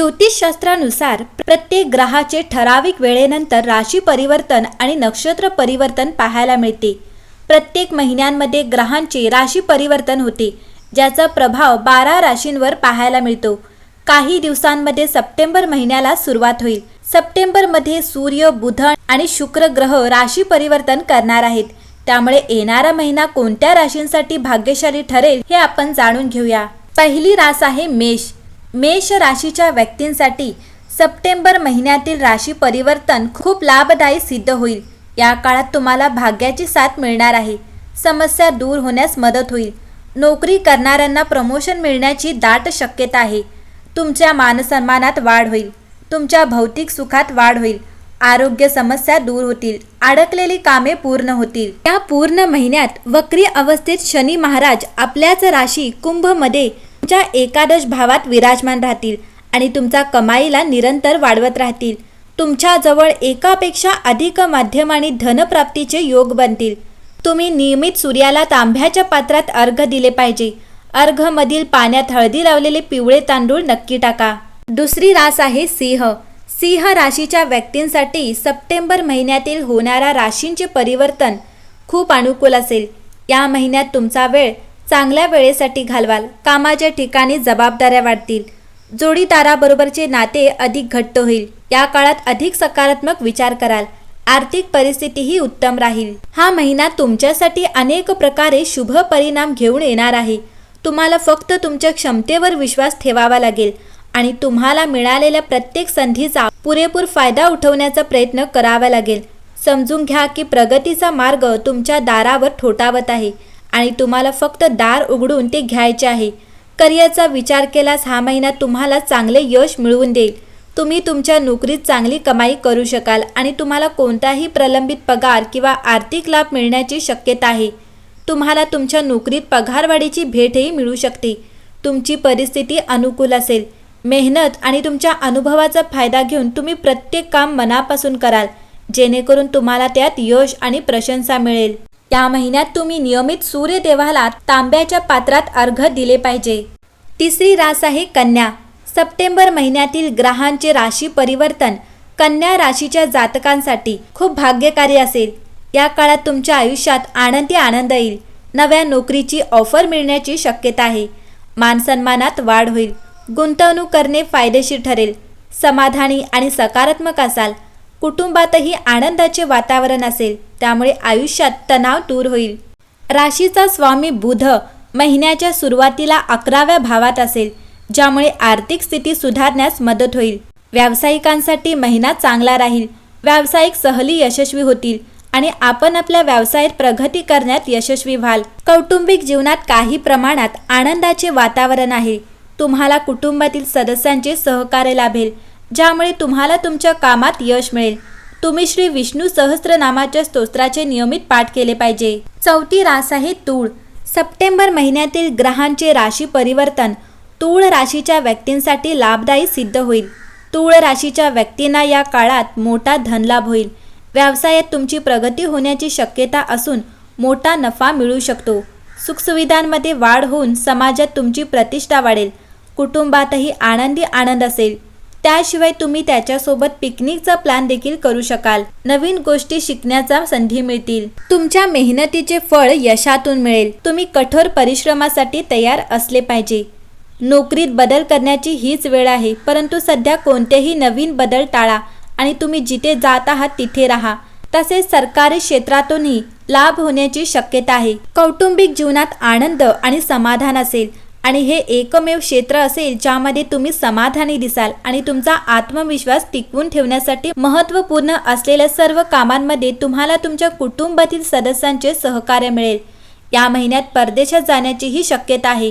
ज्योतिषशास्त्रानुसार प्रत्येक ग्रहाचे ठराविक वेळेनंतर राशी परिवर्तन आणि नक्षत्र परिवर्तन पाहायला मिळते. प्रत्येक महिन्यांमध्ये ग्रहांचे राशी परिवर्तन होते ज्याचा प्रभाव बारा राशींवर पाहायला मिळतो. काही दिवसांमध्ये सप्टेंबर महिन्याला सुरुवात होईल. सप्टेंबरमध्ये सूर्य बुध आणि शुक्र ग्रह राशी परिवर्तन करणार आहेत. त्यामुळे येणारा महिना कोणत्या राशींसाठी भाग्यशाली ठरेल हे आपण जाणून घेऊया. पहिली रास आहे मेष. मेष राशीच्या व्यक्तींसाठी सप्टेंबर महिन्यातील राशी परिवर्तन खूप लाभदायी सिद्ध होईल. या काळात तुम्हाला भाग्याची साथ मिळणार आहे. समस्या दूर होण्यास मदत होईल. नोकरी करणाऱ्यांना प्रमोशन मिळण्याची दाट शक्यता आहे. तुमच्या मानसन्मानात वाढ होईल. तुमच्या भौतिक सुखात वाढ होईल. आरोग्य समस्या दूर होतील. अडकलेली कामे पूर्ण होतील. या पूर्ण महिन्यात वक्री अवस्थेत शनी महाराज आपल्याच राशी कुंभमध्ये तुमच्या एकादश भावात विराजमान राहतील आणि तुमचा कमाईला निरंतर वाढवत राहतील. तुमच्याजवळ एकापेक्षा अधिक माध्यम आणि धनप्राप्तीचे योग बनतील. तुम्ही नियमित सूर्याला तांब्याच्या पात्रात अर्घ दिले पाहिजे. अर्घमधील पाण्यात हळदी लावलेले पिवळे तांदूळ नक्की टाका. दुसरी रास आहे सिंह. सिंह राशीच्या व्यक्तींसाठी सप्टेंबर महिन्यातील होणाऱ्या राशींचे परिवर्तन खूप अनुकूल असेल. या महिन्यात तुमचा वेळ चांगल्या वेळेसाठी घालवाल. कामाच्या ठिकाणी जबाबदाऱ्या वाढतील. जोडीदाराबरोबरचे नाते अधिक घट्ट होईल. या काळात अधिक सकारात्मक विचार कराल. आर्थिक परिस्थितीही उत्तम राहील. हा महिना तुमच्यासाठी अनेक प्रकारे शुभ परिणाम घेऊन येणार आहे. तुम्हाला फक्त तुमच्या क्षमतेवर विश्वास ठेवावा लागेल आणि तुम्हाला मिळालेल्या प्रत्येक संधीचा पुरेपूर फायदा उठवण्याचा प्रयत्न करावा लागेल. समजून घ्या की प्रगतीचा मार्ग तुमच्या दारावर ठोठावत आहे. आणि तुम्हाला फक्त दार उघडून ते घ्यायचे आहे. करिअरचा विचार केल्यास हा महिना तुम्हाला चांगले यश मिळवून देईल. तुम्ही तुमच्या नोकरीत चांगली कमाई करू शकाल आणि तुम्हाला कोणताही प्रलंबित पगार किंवा आर्थिक लाभ मिळण्याची शक्यता आहे. तुम्हाला तुमच्या नोकरीत पगारवाढीची भेटही मिळू शकते. तुमची परिस्थिती अनुकूल असेल. मेहनत आणि तुमच्या अनुभवाचा फायदा घेऊन तुम्ही प्रत्येक काम मनापासून कराल जेणेकरून तुम्हाला त्यात यश आणि प्रशंसा मिळेल. या महिन्यात तुम्ही नियमित सूर्यदेवाला तांब्याच्या पात्रात अर्घ दिले पाहिजे. तिसरी रास आहे कन्या. सप्टेंबर महिन्यातील ग्रहांचे राशी परिवर्तन कन्या राशीच्या जातकांसाठी खूप भाग्यकारी असेल. या काळात तुमच्या आयुष्यात आनंदी आनंद येईल. नव्या नोकरीची ऑफर मिळण्याची शक्यता आहे. मानसन्मानात वाढ होईल. गुंतवणूक करणे फायदेशीर ठरेल. समाधानी आणि सकारात्मक असाल. कुटुंबातही आनंदाचे वातावरण असेल त्यामुळे आयुष्यात तणाव दूर होईल. राशीचा स्वामी बुध महिन्याच्या सुरुवातीला अकराव्या भावात असेल ज्यामुळे आर्थिक स्थिती सुधारण्यास मदत होईल. व्यावसायिकांसाठी महिना चांगला राहील व्यावसायिक सहली यशस्वी होतील आणि आपण आपल्या व्यवसायात प्रगती करण्यात यशस्वी व्हाल. कौटुंबिक जीवनात काही प्रमाणात आनंदाचे वातावरण आहे. तुम्हाला कुटुंबातील सदस्यांचे सहकार्य लाभेल ज्यामुळे तुम्हाला तुमच्या कामात यश मिळेल. तुम्ही श्री विष्णू सहस्त्रनामाच्या स्तोत्राचे नियमित पाठ केले पाहिजे. चौथी रास आहे तूळ. सप्टेंबर महिन्यातील ग्रहांचे राशी परिवर्तन तूळ राशीच्या व्यक्तींसाठी लाभदायी सिद्ध होईल. तूळ राशीच्या व्यक्तींना या काळात मोठा धनलाभ होईल. व्यवसायात तुमची प्रगती होण्याची शक्यता असून मोठा नफा मिळू शकतो. सुखसुविधांमध्ये वाढ होऊन समाजात तुमची प्रतिष्ठा वाढेल. कुटुंबातही आनंदी आनंद असेल. त्याशिवाय तुम्ही त्याच्यासोबत पिकनिकचा प्लॅन देखील करू शकाल. नवीन गोष्टी शिकण्याचा संधी मिळतील. तुमच्या मेहनतीचे फळ यशातून मिळेल. तुम्ही कठोर परिश्रमासाठी तयार असले पाहिजे. नोकरीत बदल करण्याची हीच वेळ आहे. परंतु सध्या कोणतेही नवीन बदल टाळा आणि तुम्ही जिथे जात आहात तिथे राहा. तसेच सरकारी क्षेत्रातूनही लाभ होण्याची शक्यता आहे. कौटुंबिक जीवनात आनंद आणि समाधान असेल. आणि हे एकमेव क्षेत्र असेल ज्यामध्ये तुम्ही समाधानी दिसाल आणि तुमचा आत्मविश्वास टिकवून ठेवण्यासाठी महत्त्वपूर्ण असलेल्या सर्व कामांमध्ये तुम्हाला तुमच्या कुटुंबातील सदस्यांचे सहकार्य मिळेल. या महिन्यात परदेशात जाण्याचीही शक्यता आहे.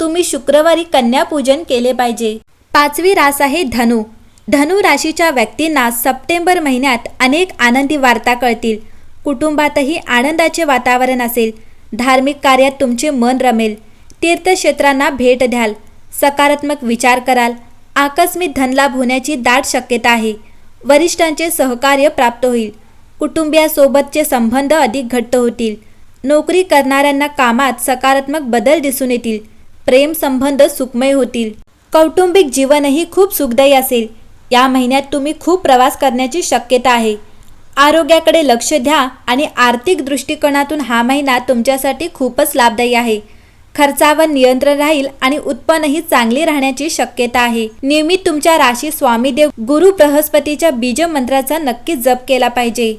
तुम्ही शुक्रवारी कन्यापूजन केले पाहिजे. पाचवी रास आहे धनु. धनु राशीच्या व्यक्तींना सप्टेंबर महिन्यात अनेक आनंदी वार्ता कळतील. कुटुंबातही आनंदाचे वातावरण असेल. धार्मिक कार्यात तुमचे मन रमेल. तीर्थक्षेत्रांना भेट द्याल. सकारात्मक विचार कराल. आकस्मिक धनलाभ होण्याची दाट शक्यता आहे. वरिष्ठांचे सहकार्य प्राप्त होईल. कुटुंबियासोबतचे संबंध अधिक घट्ट होतील. नोकरी करणाऱ्यांना कामात सकारात्मक बदल दिसून येतील. प्रेम संबंध सुखमय होतील. कौटुंबिक जीवनही खूप सुखदायी असेल. या महिन्यात तुम्ही खूप प्रवास करण्याची शक्यता आहे. आरोग्याकडे लक्ष द्या आणि आर्थिक दृष्टिकोनातून हा महिना तुमच्यासाठी खूपच लाभदायी आहे. खर्चावर नियंत्रण राहील आणि उत्पन्नही चांगली राहण्याची शक्यता आहे. नियमित तुमच्या राशी स्वामीदेव गुरु बृहस्पतीच्या बीज मंत्राचा नक्कीच जप केला पाहिजे.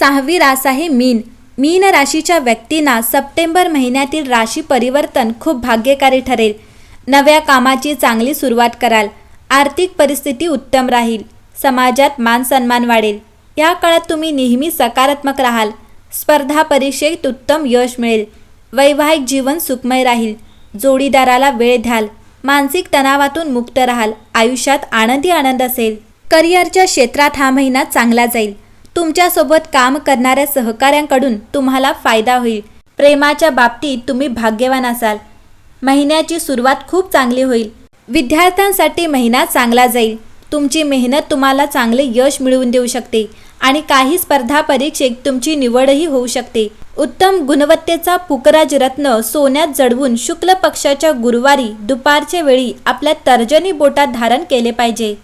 सहावी रास आहे मीन. मीन राशीच्या व्यक्तींना सप्टेंबर महिन्यातील राशी परिवर्तन खूप भाग्यकारी ठरेल. नव्या कामाची चांगली सुरुवात कराल. आर्थिक परिस्थिती उत्तम राहील. समाजात मान सन्मान वाढेल. या काळात तुम्ही नेहमी सकारात्मक राहाल. स्पर्धा परीक्षेत उत्तम यश मिळेल. वैवाहिक जीवन सुखमय राहील. जोडीदाराला वेळ द्याल. मानसिक तणावातून मुक्त राहाल. आयुष्यात आनंदी आनंद असेल. करिअरच्या क्षेत्रात हा महिना चांगला जाईल. तुमच्यासोबत काम करणाऱ्या सहकाऱ्यांकडून तुम्हाला फायदा होईल. प्रेमाच्या बाबतीत तुम्ही भाग्यवान असाल. महिन्याची सुरुवात खूप चांगली होईल. विद्यार्थ्यांसाठी महिना चांगला जाईल. तुमची मेहनत तुम्हाला चांगले यश मिळवून देऊ शकते. आणि काही स्पर्धा परीक्षेत तुमची निवडही होऊ शकते. उत्तम गुणवत्तेचा पुकराज रत्न सोन्यात जडवून शुक्ल पक्षाच्या गुरुवारी दुपारच्या वेळी आपल्या तर्जनी बोटात धारण केले पाहिजे.